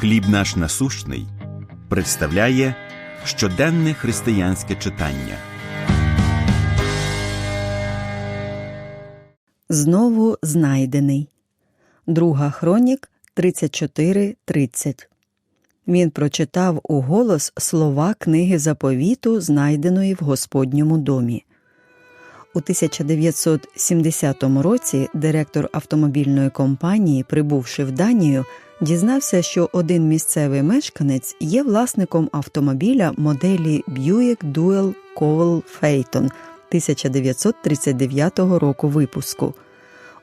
Хліб наш насущний представляє щоденне християнське читання. Знову знайдений. Друга хронік 34.30. Він прочитав у голос слова книги заповіту, знайденої в Господньому домі. У 1970 році директор автомобільної компанії, прибувши в Данію, дізнався, що один місцевий мешканець є власником автомобіля моделі Buick Dual Cowell Phaeton 1939 року випуску.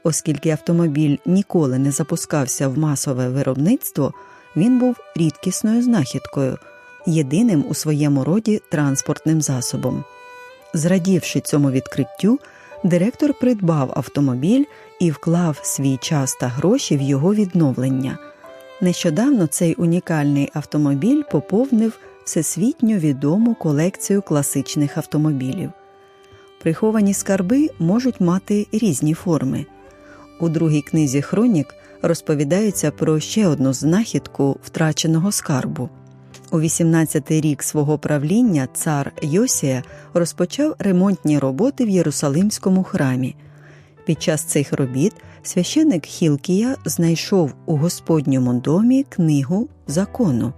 Оскільки автомобіль ніколи не запускався в масове виробництво, він був рідкісною знахідкою, єдиним у своєму роді транспортним засобом. Зрадівши цьому відкриттю, директор придбав автомобіль і вклав свій час та гроші в його відновлення. Нещодавно цей унікальний автомобіль поповнив всесвітньо відому колекцію класичних автомобілів. Приховані скарби можуть мати різні форми. У другій книзі Хронік розповідається про ще одну знахідку втраченого скарбу. У 18-й рік свого правління цар Йосія розпочав ремонтні роботи в Єрусалимському храмі. Під час цих робіт священик Хілкія знайшов у Господньому домі книгу закону.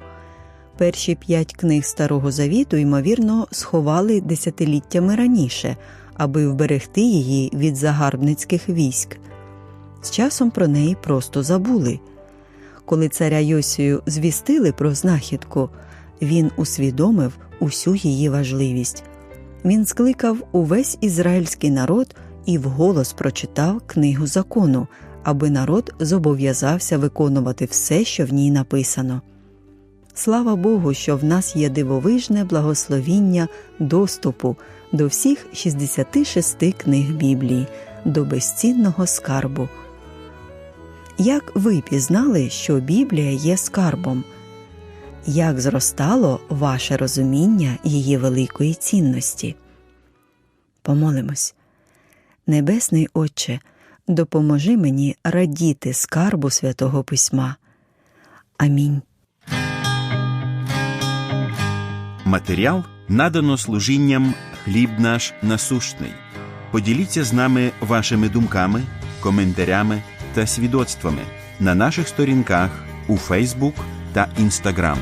Перші п'ять книг Старого Завіту, ймовірно, сховали десятиліттями раніше, аби вберегти її від загарбницьких військ. З часом про неї просто забули. Коли царя Йосію звістили про знахідку, він усвідомив усю її важливість. Він скликав увесь ізраїльський народ і вголос прочитав книгу закону, аби народ зобов'язався виконувати все, що в ній написано. Слава Богу, що в нас є дивовижне благословіння доступу до всіх 66 книг Біблії, до безцінного скарбу. Як ви пізнали, що Біблія є скарбом? Як зростало ваше розуміння її великої цінності? Помолимось. Небесний Отче, допоможи мені радіти скарбу святого Письма. Амінь. Матеріал надано служінням Хліб наш насущний. Поділіться з нами вашими думками, коментарями та свідоцтвами на наших сторінках у Фейсбук та Інстаграм.